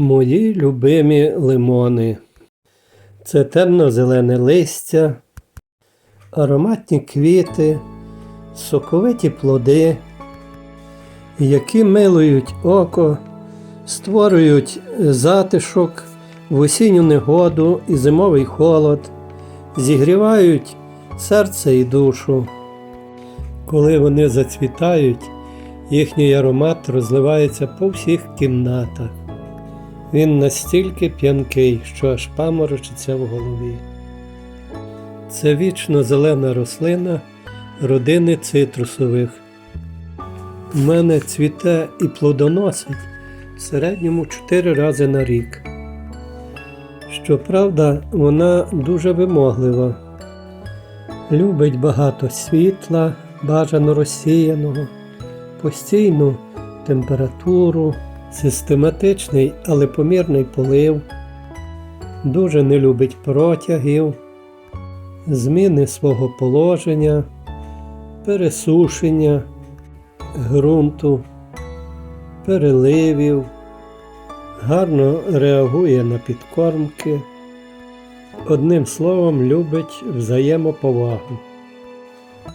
Мої любимі лимони. Це темно-зелене листя, ароматні квіти, соковиті плоди, які милують око, створюють затишок в осінню негоду і зимовий холод, зігрівають серце і душу. Коли вони зацвітають, їхній аромат розливається по всіх кімнатах. Він настільки п'янкий, що аж паморочиться в голові. Це вічно зелена рослина родини цитрусових. У мене цвіте і плодоносить в середньому 4 рази на рік. Щоправда, вона дуже вимоглива, любить багато світла, бажано розсіяного, постійну температуру, систематичний, але помірний полив, дуже не любить протягів, зміни свого положення, пересушення ґрунту, переливів, гарно реагує на підкормки. Одним словом, любить взаємоповагу.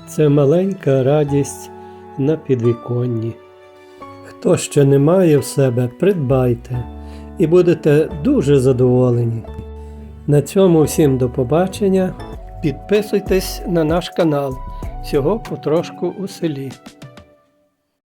Це маленька радість на підвіконні. Хто ще не має в себе, придбайте і будете дуже задоволені. На цьому всім до побачення. Підписуйтесь на наш канал. Всього потрошку у селі.